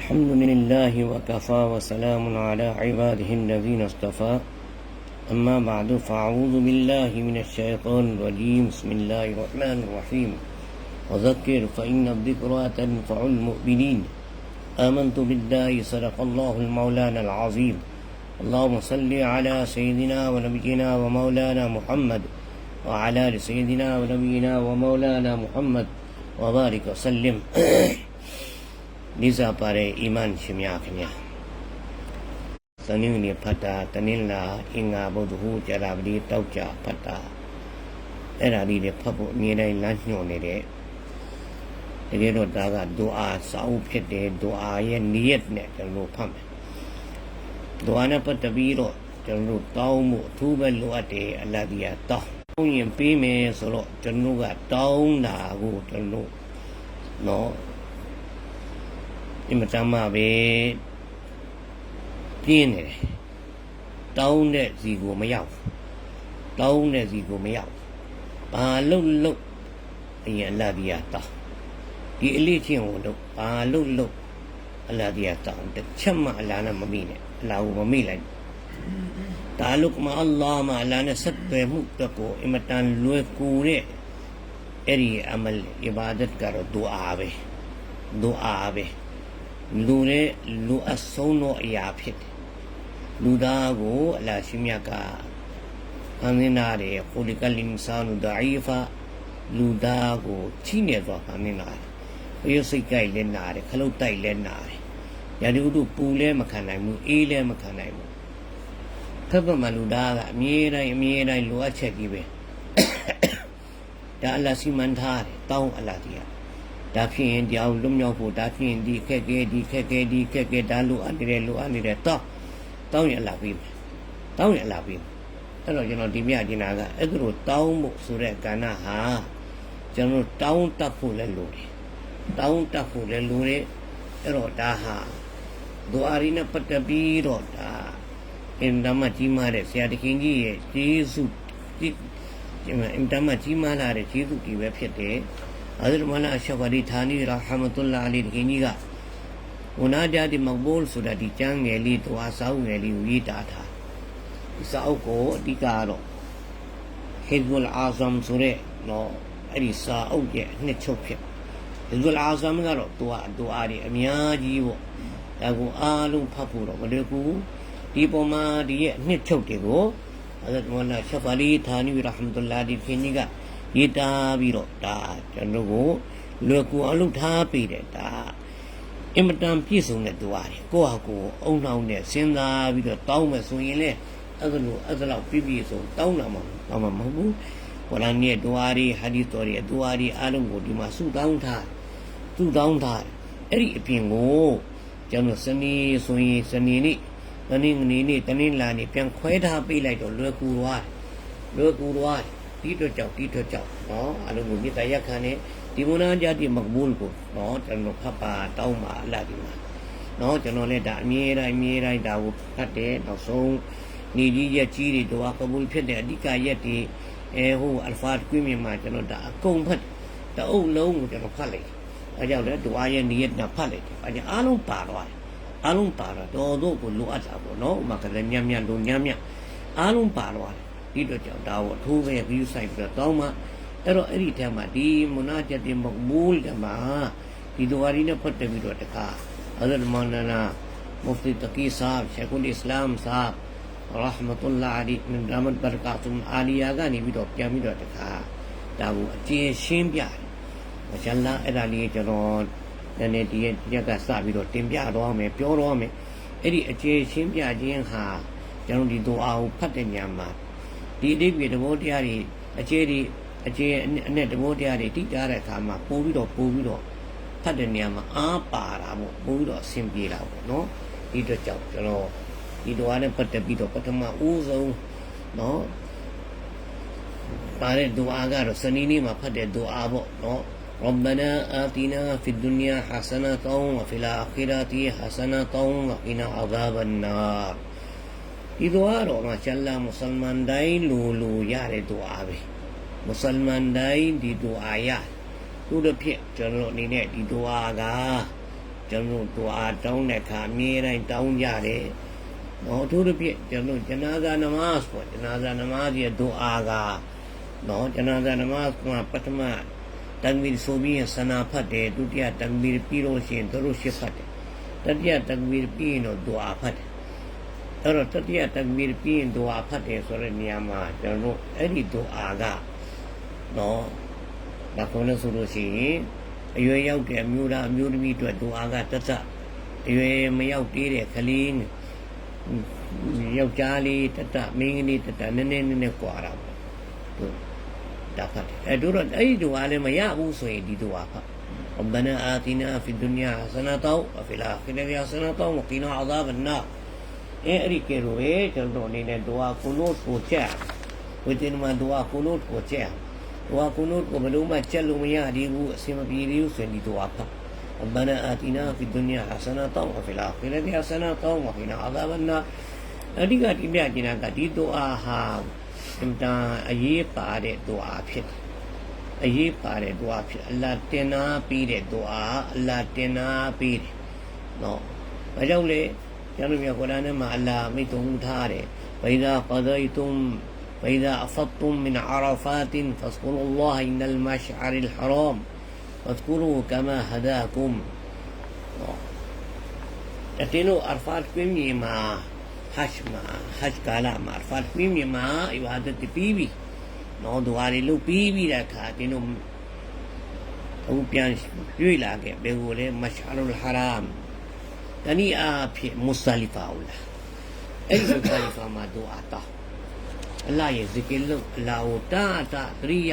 الحمد لله وكفى وسلام على عباده الذين اصطفى أما بعد فأعوذ بالله من الشيطان الرجيم بسم الله الرحمن الرحيم وذكر فإن الذكرى تنفع المؤمنين آمنت بالله صدق الله المولانا العظيم اللهم صل على سيدنا ونبينا ومولانا محمد وعلى آل سيدنا ونبينا ومولانا محمد وبارك وسلم လေးစားပါတဲ့အီမန်ရှင်များခင်ဗျာသနည်းနည်းဖတ်တာတနင်္လာအင်္ဂါဗုဒ္ဓဟူကြာတာပတိတောက်ကြဖတ်တာအဲ့ဒါလေးတွေဖတ်ဖို့အမြဲတမ်းလမ်းညွှန်နေတဲ့တကယ်တော့ဒါကဒူအာစာအုပ်ဖြစ်တယ်ဒူအာရဲ့နီယတ်နဲ့ကျွန်တော်တို့ဖတ်မယ်ဒူအာနဲ့ပတ်သက်ပြီးတော့ကျွန်တော်တို့တောင်းမှုအထူးပဲလိုအပ်တယ်အလ္လာဟ်ကြီးတောင်းတောင်းရင်ပေးမယ်ဆိုတော့ကျွန်တော်တို့ကတောင်းတာကိုကျွန်တော်တို့နော် အင်မတန်မှပဲပြင်းနေတယ်တောင်းတဲ့စီကိုမရောက်တောင်းတဲ့စီကိုမရောက်ဘာလုတ်လုတ်အရင်အလ္လာဟ်ကြီးတောင်းဒီအလေးချင်းကိုတော့ဘာလုတ်လုတ်အလ္လာဟ်ကြီးတောင်းတစ်ချက်မှအလ္လာဟ်နဲ့မမိနဲ့အလ္လာဟ်ကိုမမိလိုက်တာလုကမအလ္လာဟ်မှာအလ္လာဟ်နဲ့ဆက်သွယ်မှုတော့ကိုအင်မတန်လွယ်ကူတဲ့အဲ့ဒီအမလ်အီဘာဒတ်ကတော့ဒူအာပဲဒူအာပဲ လူတဲ့လူအဆုံးသောအရာဖြစ်တယ်လူသားကိုအလ္လာရှိမြတ်ကအမင်းနာတယ်ခူလီကလင်ဆာနူဒအီဖာလူသားကိုချိနေသွားအမင်းနာတယ်ဘယစိတ်ကြိုက်လဲနာတယ်ခလုတ်တိုက်လဲနာတယ်ရာဒီဥတုပူလဲမခံနိုင်ဘူးအေးလဲမခံနိုင်ဘူးဖက်ဖက်မှလူသားကအမြဲတမ်းအမြဲတမ်းလိုအပ်ချက်ကြီးပဲဒါအလ္လာစီမန်ထားတယ်တောင်းအလ္လာတရား ဒါဖြစ်ရင်ဒီအောင်လွတ်မြောက်ဖို့ဒါဖြစ်ရင်ဒီခက်ခဲဒီခက်ခဲဒီခက်ခဲဒါလိုအပ်နေတယ်လိုအပ်နေတယ်တောင်းတောင်းရင်အလားပြီးမယ်တောင်းရင်အလားပြီးမယ်အဲ့တော့ကျွန်တော်ဒီမြတ်ကျင်တာကအဲ့ဒါလိုတောင်းဖို့ဆိုတဲ့ကဏ္ဍဟာကျွန်တော်တောင်းတတ်ဖို့လည်းလိုတယ်တောင်းတတ်ဖို့လည်းလိုတယ်အဲ့တော့ဒါဟာဒူအာရီနဲ့ပတ်သက်ပြီးတော့ဒါအင်တမကြီးမားတဲ့ဆရာတခင်ကြီးရဲ့ကျေးဇူးအင်တမကြီးမားလာတဲ့ကျေးဇူးကြီးပဲဖြစ်တယ် Hazrat Mawlana Ashqari Thani rahmatullah alayhi ခင်ကြီးကဝနာပြတိမကဘိုလ်ဆိုတာဒီကျမ်းငယ်လေးတွားစောင်းငယ်လေးကိုရေးတာထားဒီစာအုပ်ကိုအဓိကကတော့ Hizbul Azam ဆိုတဲ့နော်အဲ့ဒီစာအုပ်ရဲ့အနှစ်ချုပ်ဖြစ် Hizbul Azam ကတော့တွားတွားတွေအများကြီးပေါ့ဒါကိုအားလုံးဖတ်ဖို့တော့မလွယ်ဘူးဒီပုံမှာဒီရဲ့အနှစ်ချုပ်တွေကို Hazrat Mawlana Ashqari Thani rahmatullah alayhi ခင်ကြီးက ရေးတာပြီးတော့ဒါကျွန်တော်ကိုလွယ်ကူအောင်လုပ်ထားပေးတယ်ဒါအင်မတန်ပြည့်စုံတဲ့သူအားကိုယ့်ဟာကိုယ်အုံနှောင်းနဲ့စဉ်းစားပြီးတော့တောင်းမယ်ဆိုရင်လေအဲ့ဒါလိုအဲ့ဒါလောက်ပြည့်ပြည့်စုံတောင်းတာမှတော့မဟုတ်ဘူးကုရ်အာန်ရဲ့ဒူအာရီဟာဒီတော်ရဲ့ဒူအာရီအားလုံးကိုဒီမှာစုတောင်းထားစုတောင်းထားအဲ့ဒီအပြင်ကိုကျွန်တော်စနေဆိုရင်စနေနေ့တနင်္ဂနွေနေ့တနင်္လာနေ့ပြန်ခွဲထားပေးလိုက်တော့လွယ်ကူသွားလွယ်ကူသွား ဒီတော့ကြောက်ဒီတော့ကြောက်နော်အလုံးကိုမြေတရက်ခံနေဒီမနာကြတိမကဘူလ်ကိုနော်ကျွန်တော်ဖတ်ပါတောင်းပါအလတ်ဒီမှာနော်ကျွန်တော်လည်းဒါအမြဲတမ်းအမြဲတမ်းဒါကိုဖတ်တယ်နောက်ဆုံးနေကြီးရက်ကြီးတွေတော့ကဘူလ်ဖြစ်တဲ့အဓိကရက်တွေအဲဟိုအလ်ဖာကွင်းမြင်မှာကျွန်တော်ဒါအကုန်ဖတ်တအုပ်လုံးကိုကျွန်တော်ဖတ်လိုက်အဲကြောင့်လည်းဒူအာရဲ့နေရက်နဲ့ဖတ်လိုက်တယ်အဲကြောင့်အားလုံးပါသွားတယ်အားလုံးပါတော့တော်တော့ကိုလိုအပ်တာပေါ့နော်ဥမာကလည်းမြတ်မြတ်လိုညံ့မြတ်အားလုံးပါသွားတယ် ဒီတော့ကြောင့်ဒါကိုအထိုးပဲဂရုစိုက်ပြီးတော့တောင်းမှအဲ့တော့အဲ့ဒီထဲမှာဒီမုနာချက်တင်မမူလ်တမှာဒီဒဝါရီနဲ့ပတ်သက်ပြီးတော့တခါဟဇရတ်မောလာနာမုဖတီတကီဆာဘ်ရှေခွန်အစ္စလာမ်ဆာဘ်ရဟမတုလ္လာအလီမင်ရမတ်ဘရကာတုမ်အာလီယာကနေပြီးတော့ပြန်ပြီးတော့တခါဒါကိုအကျဉ်းရှင်းပြတယ်မရှလာအဲ့ဒါလေးကျွန်တော်နည်းနည်းဒီရက်ကစပြီးတော့တင်ပြတော့မယ်ပြောတော့မယ်အဲ့ဒီအကျဉ်းရှင်းပြခြင်းဟာကျွန်တော်ဒီဒူအာကိုဖတ်တဲ့ညမှာ ဒီအတိတ်ပြေသဘောတရားတွေအခြေဒီအခြေအနဲ့သဘောတရားတွေတိကျတဲ့အခါမှာပို့ပြီးတော့ပို့ပြီးတော့ဖတ်တဲ့နေရာမှာအားပါတာပေါ့ပို့ပြီးတော့အဆင်ပြေတာပေါ့နော်ဒီတော့ကြောင့်ကျွန်တော်ဒီတော့နဲ့ပတ်သက်ပြီးတော့ပထမဦးဆုံးနော်ပါတဲ့ဒူအာကတော့စနေနေ့မှာဖတ်တဲ့ဒူအာပေါ့နော် ربنا آتنا في الدنيا حسنة وفي الآخرة حسنة وقنا عذاب النار ဒီဒွါတော့မှာရှလာမွတ်စလမန်တိုင်းလူလူရတဲ့ဒွါပဲမွတ်စလမန်တိုင်းဒီဒွါရသူတို့ဖြစ်ကျွန်တော်အနေနဲ့ဒီဒွါကကျွန်တော်တို့အားတောင်းတဲ့အခါအမြဲတမ်းတောင်းကြတယ်နော်အထူးသဖြင့်ကျွန်တော်ဂျနာဇာနမတ်ပေါ့ဂျနာဇာနမတ်ရဲ့ဒူအာကနော်ဂျနာဇာနမတ်ကပထမတန်မီဆိုပြီးရင်ဆနာဖတ်တယ်ဒုတိယတန်မီပြီးလို့ရှိရင်သူတို့ရှစ်ဖတ်တယ်တတိယတန်မီပြီးရင်တော့ဒူအာဖတ်တယ် အဲ့တော့တတိယတန်မီပြီးရင်ဒူအာဖတ်တယ်ဆိုတဲ့နေရာမှာကျွန်တော်တို့အဲ့ဒီဒူအာကနော်ဒါကောလို့ဆိုလို့ရှိရင်အရွယ်ရောက်တဲ့အမျိုးသားအမျိုးသမီးအတွက်ဒူအာကတသက်အရွယ်မရောက်သေးတဲ့ကလေးနဲ့ယောက်ျားလေးတတမိန်းကလေးတတနည်းနည်းနည်းနည်းကွာတာပေါ့သူဒါဖတ်တယ်အဲတို့တော့အဲ့ဒီဒူအာလည်းမရဘူးဆိုရင်ဒီဒူအာဖတ် ربنا آتنا في الدنيا حسنة وفي الآخرة حسنة وقنا عذاب النار એરી કેરુએ ચંદ્રોનીને દુઆ કુનૂટ को दुआ का ربنا آتنا في الدنيا حسنة وفي الآخرة حسنة وقنا عذاب النار دي يرمي فلانا مع علامتهم تاري. فإذا قضيتم فإذا أفضتم من عرفات فاذكروا الله إن المشعر الحرام. واذكروا كما هداكم. أتينو أرفال كم يما حش ما حش كلا ما أرفال كم يما إبادة بيبي. نو دواري لو بيبي لك تینو تو بيان شوي لاقي بقوله مشعر الحرام. တ်ပြီးပြီနော်ဒွါတွေလုပ်ပြီးပြီတဲ့အခါတင်းတို့အခုပြန်ရွေ့လာခဲ့ဘယ်ကိုလဲမရှာလ်ဟရမ်တနည်းအားဖြင့်မုဆလီဖာဦးလားအဲ့ဒီမုဆလီဖာမှာဒူအာတာအလ္လာဟ်ရဲ့ဇီကင်လုပ်အလ္လာဟ်ကိုတာတာသရိယ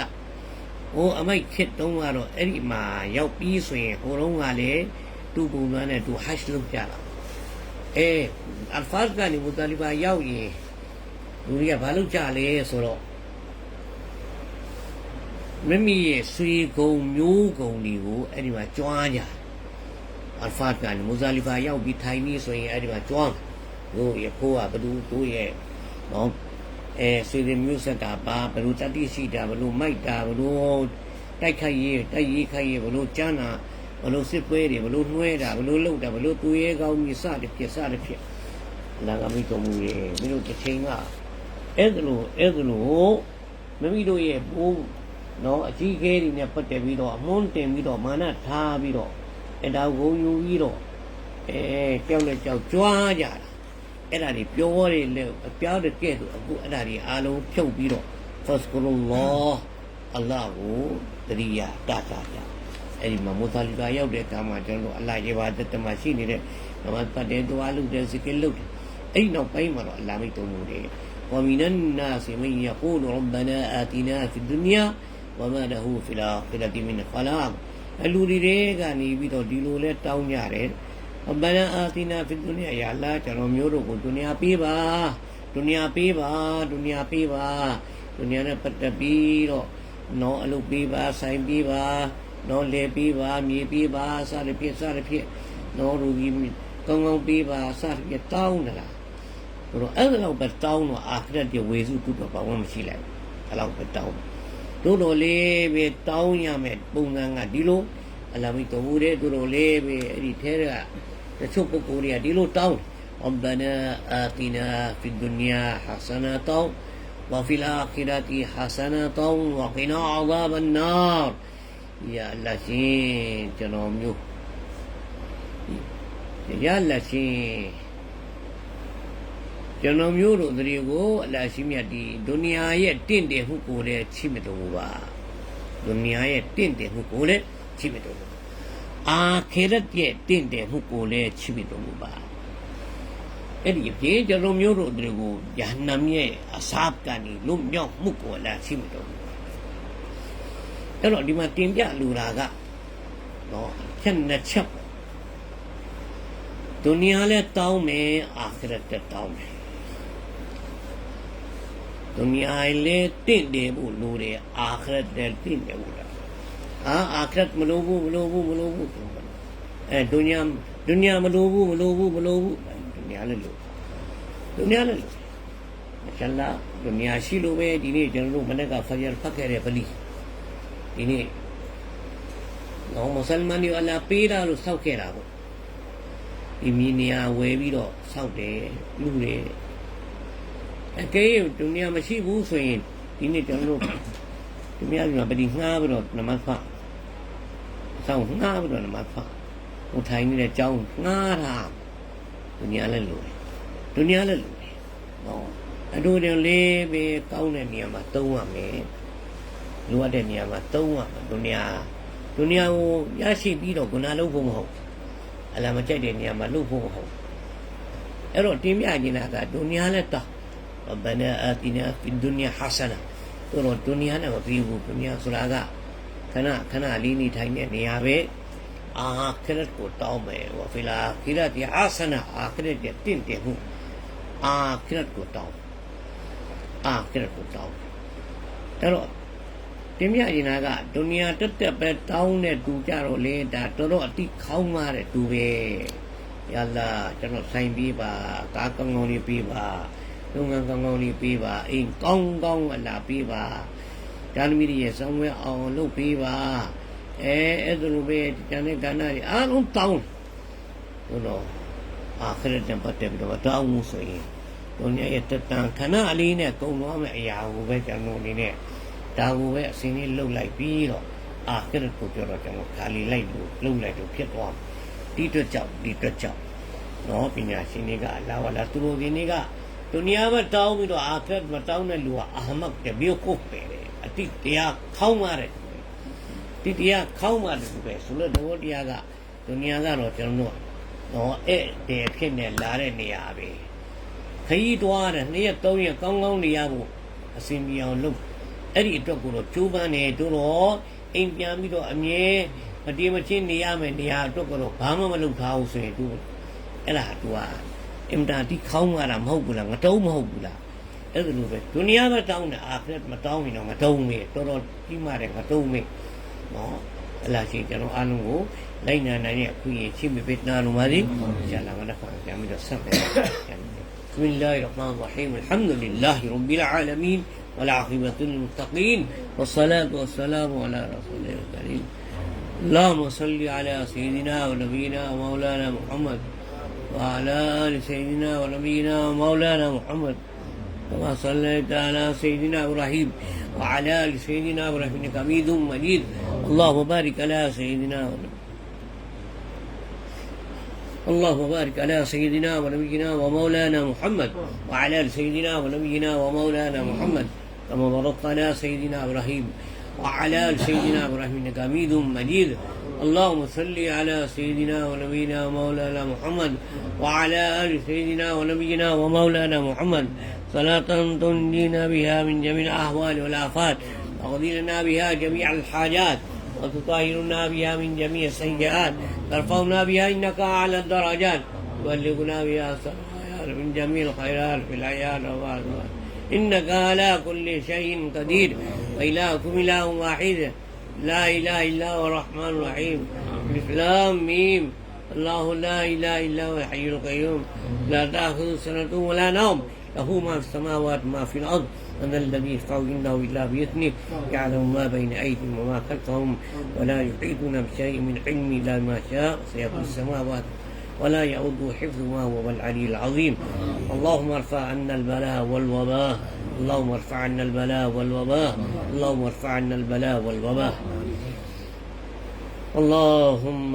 ဟိုအမိုက်ခစ်တုံးကတော့အဲ့ဒီမှာရောက်ပြီးဆိုရင်ဟိုတုံးကလည်းသူ့ပုံစံနဲ့သူဟတ်လုပ်ကြတာအဲအလ်ဖတ်ကနေမုဆလီဖာရောက်ရင်လူတွေကဘာလုပ်ကြလဲဆိုတော့မိမိရဲ့ဆွေကုံမျိုးကုံတွေကိုအဲ့ဒီမှာကြွားကြ အလ်ဖတ်ကနေမူဇာလီဖာရောက်ပြီးထိုင်ပြီးဆိုရင်အဲ့ဒီမှာကြွားတို့ရဖိုးကဘသူတို့ရဲ့နော်အဲဆွေတွေမျိုးဆက်တာပါဘလူတတိရှိတာဘလူမိုက်တာဘလူတိုက်ခိုက်ရေးတိုက်ရေးခိုက်ရေးဘလူကျန်းတာဘလူစစ်ပွဲတွေဘလူနှွဲတာဘလူလှုပ်တာဘလူသူရဲကောင်းကြီးစတဲ့ဖြစ်စတဲ့ဖြစ်လာကမိတော်မူရဲ့မင်းတို့တစ်ချိန်ကအဲ့ဒါလို့အဲ့ဒါလို့မိမိတို့ရဲ့ဘိုးနော်အကြီးခဲတွေနဲ့ပတ်သက်ပြီးတော့အမွန်းတင်ပြီးတော့မာနထားပြီးတော့ အဲ့ဒါကိုယူပြီးတော့အဲကြောက်လက်ကြောက်ကြွားကြတာအဲ့ဒါတွေပြောရဲလေအပြောင်းတဲ့ကဲ့သို့အခုအဲ့ဒါတွေအားလုံးဖြုတ်ပြီးတော့ fasqulullah အလ္လာဟ်ကိုတရိယာတတာတာအဲ့ဒီမှာမူသာလီဘာရောက်တဲ့အခါမှာကျွန်တော်တို့အလ္လာဟ်ရဲ့ဘာတတမရှိနေတဲ့နမတ်ပတ်တဲ့ဒွါလုပ်တဲ့ဇီကလုပ်တယ်အဲ့ဒီနောက်ပိုင်းမှာတော့အလ္လာဟ်မိတ်တော်မူတယ် ومن الناس من يقول ربنا آتنا في الدنيا وما له في الآخرة من خلاق အလူတွေကနေပြီးတော့ဒီလိုလဲတောင်းကြတယ်အဘနာအာတိနာဖီဒုနီယာယာလာကျွန်တော်မျိုးတို့ကိုဒုနီယာပေးပါဒုနီယာပေးပါဒုနီယာပေးပါဒုနီယာနဲ့ပတ်သက်ပြီးတော့နော်အလုပ်ပေးပါဆိုင်ပေးပါနော်လေပေးပါမြေပေးပါစသဖြင့်စသဖြင့်နော်ရူကြီးကောင်းကောင်းပေးပါစသဖြင့်တောင်းတယ်လားဆိုတော့အဲ့ဒါတော့ပဲတောင်းတော့အာခရက်ရဲ့ဝေစုတူတော့ဘာမှမရှိလိုက်ဘူးအဲ့လောက်ပဲတောင်းတို့တော်လေးပဲတောင်းရမယ်ပုံစံကဒီလိုအလမိတော်မူတဲ့တို့တော်လေးပဲအဲ့ဒီထဲကတချို့ပုဂ္ဂိုလ်တွေကဒီလိုတောင်း ربنا آتنا في الدنيا حسنة وفي الآخرة حسنة وقنا عذاب النار يا الله شين ကျွန်တော်မျိုး يا الله شين ကျွန်တော်မျိုးတို့တွေကိုအလရှိမြတ်ဒီဒုနီယာရဲ့တင့်တယ်မှုကိုလည်းချိမတော်ဘူးပါဒုနီယာရဲ့တင့်တယ်မှုကိုလည်းချိမတော်ဘူးအာခေရတ်ရဲ့တင့်တယ်မှုကိုလည်းချိမတော်ဘူးပါအဲ့ဒီပြေကျွန်တော်မျိုးတို့တွေကိုယဟနမ်ရဲ့အစားကနေလွတ်မြောက်မှုကိုလည်းချိမတော်ဘူးအဲ့တော့ဒီမှာတင်ပြလူတာကနော်ချက်နှစ်ချက်ဒုနီယာလည်းတောင်းမယ်အာခရတ်လည်းတောင်းမယ် ဒုနီယာလည်းတင့်တယ်ဖို့လိုတယ်အာခရတ်လည်းတင့်တယ်ဖို့လားအာအာခရတ်မလိုဘူးမလိုဘူးမလိုဘူးအဲဒုနီယာဒုနီယာမလိုဘူးမလိုဘူးမလိုဘူးဒုနီယာလည်းလိုဒုနီယာလည်းလိုအရှလာဒုနီယာရှိလို့ပဲဒီနေ့ကျွန်တော်တို့မနေ့ကဖယာဖတ်ခဲ့တဲ့ပလီဒီနေ့နော်မွတ်စလမန်တွေအလာပေးတာလို့စောက်ခဲ့တာပေါ့ဒီမြေနေရာဝယ်ပြီးတော့စောက်တယ်လူတယ် အကဲဒုနီယာမရှိဘူးဆိုရင်ဒီနေ့ကျွန်တော်တို့ဒီမြတ်ကပတိငှားပြီးတော့နမဖအဆောင်ငှားပြီးတော့နမဖဟိုထိုင်နေတဲ့အကြောင်းငှားတာဒုနီယာလည်းလို့ဒုနီယာလည်းလို့ဟောအတို့တင်လေးပဲကောင်းတဲ့နေရာမှာသုံးရမယ်လိုအပ်တဲ့နေရာမှာသုံးရမယ်ဒုနီယာဒုနီယာကိုရရှိပြီးတော့ခုနလုပ်ဖို့မဟုတ်အလားမကြိုက်တဲ့နေရာမှာလုပ်ဖို့မဟုတ်အဲ့တော့တင်းပြနေတာကဒုနီယာလည်းတောင်း ربنا آتنا في الدنيا حسنة တို့တော့ဒုနီယာနဲ့မပြီးဘူးဒုနီယာဆိုတာကခဏခဏလေးနေထိုင်တဲ့နေရာပဲအာခရတ်ကိုတောင်းမယ်ဝဖီလာခိရတ်ဒီအာဆနာအာခရတ်ရဲ့တင့်တယ်မှုအာခရတ်ကိုတောင်းအာခရတ်ကိုတောင်းအဲ့တော့တင်မြရင်နာကဒုနီယာတက်တက်ပဲတောင်းတဲ့သူကြတော့လေဒါတော်တော်အတိခေါင်းမာတဲ့သူပဲယလာကျွန်တော်ဆိုင်ပြီးပါကားကောင်းကောင်းလေးပြီးပါ လုပ်ငန်းကောင်းကောင်းလေးပြီးပါအိမ်ကောင်းကောင်းအလားပြီးပါဓာနမီရဲ့ဆောင်းဝဲအောင်လုပ်ပြီးပါအဲအဲ့ဒါလိုပဲကျန်တဲ့ကဏ္ဍတွေအားလုံးတောင်းတို့တော့အခရတဲ့ပတ်တဲ့ပြီးတော့တောင်းမှုဆိုရင်ဒုညရဲ့တတန်ခဏအလေးနဲ့ကုံသွားမယ့်အရာကိုပဲကျွန်တော်အနေနဲ့ဒါကိုပဲအစင်းလေးလှုပ်လိုက်ပြီးတော့အခရကိုပြောတော့ကျွန်တော်ခါလီလိုက်လို့လှုပ်လိုက်လို့ဖြစ်သွားဒီအတွက်ကြောင့်ဒီအတွက်ကြောင့်နော်ပညာရှင်တွေကလာဝလာသူတို့ဒီနေ့ကဒုနီယာမှာတောင်းပြီးတော့အာခရတ်မတောင်းတဲ့လူက အာမတ်တဘီကိုပဲအတိတရားခေါင်းမာတယ်ဒီတရားခေါင်းမာတယ်ပဲဆိုလို့တော့တရားကဒုနီယာကတော့ကျွန်တော်တို့တော့အဲ့တဲ့ဖြစ်နေလာတဲ့နေရာပဲခရီးသွားတယ်နှစ်ရက်သုံးရက်ကောင်းကောင်းနေရဖို့အစီအမီအောင်လုပ်အဲ့ဒီအတွက်ကိုတော့ကြိုးပမ်းနေတို့တော့အိမ်ပြန်ပြီးတော့အမြဲမတည်မချင်းနေရမယ်နေရာအတွက်ကတော့ဘာမှမလုပ်ထားဘူးဆိုရင်သူအဲ့ဒါသူကအ င်တာဒီခေါင်းမာတာမဟုတ်ဘူးလားငတုံးမဟုတ်ဘူးလားအဲ့ဒါလိုပဲဒုနီယာမတောင်းတာအာခရက်မတောင်းရင်တော့ငတုံးမေတော်တော်ကြီးမာတယ်ငတုံးမေနော်အလားရှိကျွန်တော်အားလုံးကိုလိုက်နာနိုင်ရဲ့အခုရင်ရှိမပေးနာလို့ပါလိဆရာလာမနဲ့ဖန်ပြန်ပြီးတော့ဆက်မယ် بسم الله الرحمن الرحيم الحمد لله رب العالمين والعاقبة للمتقين والصلاة والسلام على رسوله الكريم اللهم صل على سيدنا ونبينا ومولانا محمد وعلى آل سيدنا ونبينا ومولانا محمد كما صليت على سيدنا إبراهيم وعلى آل سيدنا إبراهيم إنك حميد مجيد. اللهم بارك على سيدنا اللهم بارك على سيدنا ونبينا ومولانا محمد وعلى آل سيدنا ونبينا ومولانا محمد كما باركت على سيدنا إبراهيم وعلى آل سيدنا إبراهيم إنك حميد مجيد. اللهم صل على سيدنا ونبينا ومولانا محمد وعلى آل سيدنا ونبينا ومولانا محمد. صلاة تنجينا بها من جميع الأهوال والآفات تقضي لنا بها جميع الحاجات وتطهرنا بها من جميع السيئات ترفعنا بها إنك أعلى الدرجات تبلغنا بها السماوات من جميع الخيرات في الحياة والممات إنك على كل شيء قدير. وإلهكم إله واحد. لا إله إلا هو الرحمن الرحيم. الإسلام ميم. الله لا إله إلا هو الحي القيوم. لا تأخذ سنة ولا نوم. له ما في السماوات ما في الأرض. من الذي يشفع عنده إلا بإذنه. يعلم ما بين أيديهم وما خلفهم. ولا يحيطون بشيء من علمه إلا ما شاء. سيقول السماوات. ولا يعود حفظهما وهو العلي العظيم. اللهم ارفع عنا البلاء والوباء. اللهم ارفع عنا البلاء والوباء. اللهم ارفع عنا البلاء والوباء. اللهم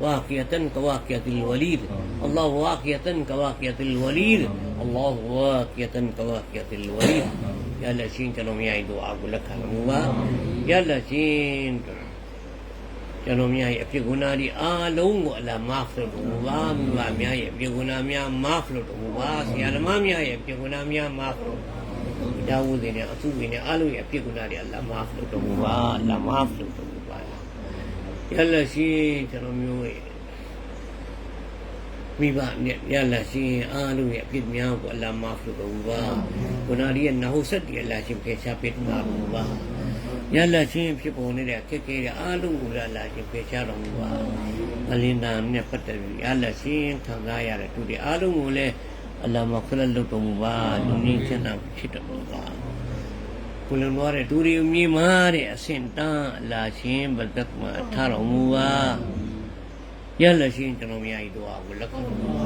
واقية كواقية الوليد. الله واقية كواقية الوليد. الله واقية كواقية الوليد. يا الله كانوا يعيدوا أقول لك کو لکھا يا الله كانوا چلو میاں یہ اپنے گناہ لی آلوں گو اللہ معاف لٹ ہوا میاں یہ اپنے يا میاں معاف لٹ ہوا سیالما میاں လို့တော့ဘာဆရာသမားများရဲ့အဖြစ်ကုဏများမာဖလို့ဒါဝုဇင်းနဲ့အထုဇင်းနဲ့အားလုံးရဲ့အဖြစ်ကုဏတွေအလမာဖလို့တော့ဘာအလမာဖလို့တော့ဘာရလရှိကျွန်တော်မျိုးရဲ့မိဘနဲ့ရလရှိအားလုံးရဲ့အဖြစ်များကိုအလမာဖလို့တော့ဘာကုဏဒီရဲ့နာဟုဆက်တည်းအလရှိဖေချပေးတာဘာရလက်ချင်းဖြစ်ပေါ်နေတဲ့အခက်အခဲတွေအားလုံးကိုလာလာချင်းဖေချတော်မူပါအလင်းနာနဲ့ပတ်သက်ပြီးရလက်ချင်းခံစားရတဲ့သူတွေအားလုံးကိုလည်း အလ္လာမခရလွတ်တော်မူပါလူကြီးချမ်းသာဖြစ်တော်မူပါကိုလုံးတော်တဲ့သူတွေမြေမားတဲ့အဆင့်တန်းအလာချင်းဘဒတ်မှာထားတော်မူပါရလရှင်ကျွန်တော်များဤတို့အားကိုလက်ခံတော်မူပါ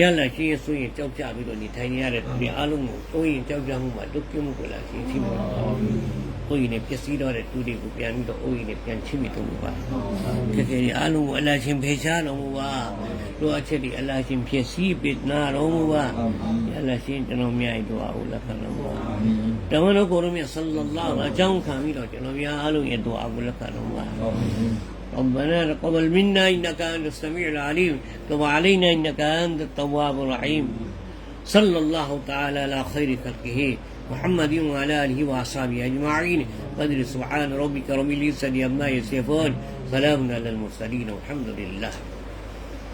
ရလရှင်ရဲ့ဆိုရင်ကြောက်ကြပြီးတော့နေထိုင်နေရတဲ့ဒီအားလုံးကိုဆိုရင်ကြောက်ကြမှုမှာဒုက္ခမှုကိုလာရှင်ရှိပါပါ ကိုယ်ရင်နဲ့ပျက်စီးတော့တဲ့တူတွေကိုပြန်ပြီးတော့အိုးရင်နဲ့ပြန်ချင်းပြီးတော့ပါကဲကဲအားလုံးကိုအလရှင်ဖေရှားတော်မူပါတို့အချက်ဒီအလရှင်ဖြစ်စည်းပိနာတော်မူပါရလရှင်ကျွန်တော်များဤတို့အားကိုလက်ခံတော်မူပါ တမန်တော်ကိုရမြတ်ဆလ္လာလာဟ်အကြောင်းခံပြီးတော့ကျွန်တော်များအားလုံးရဲ့ဒွါကိုလက်ခံတော်မူပါ ربنا تقبل منا انك انت السميع العليم تب علينا انك انت التواب الرحيم صلى الله تعالى على خير خلقه محمد وعلى آله وأصحابه أجمعين. قدر سبحان ربك رب العزة عما يصفون. سلام على المرسلين والحمد لله.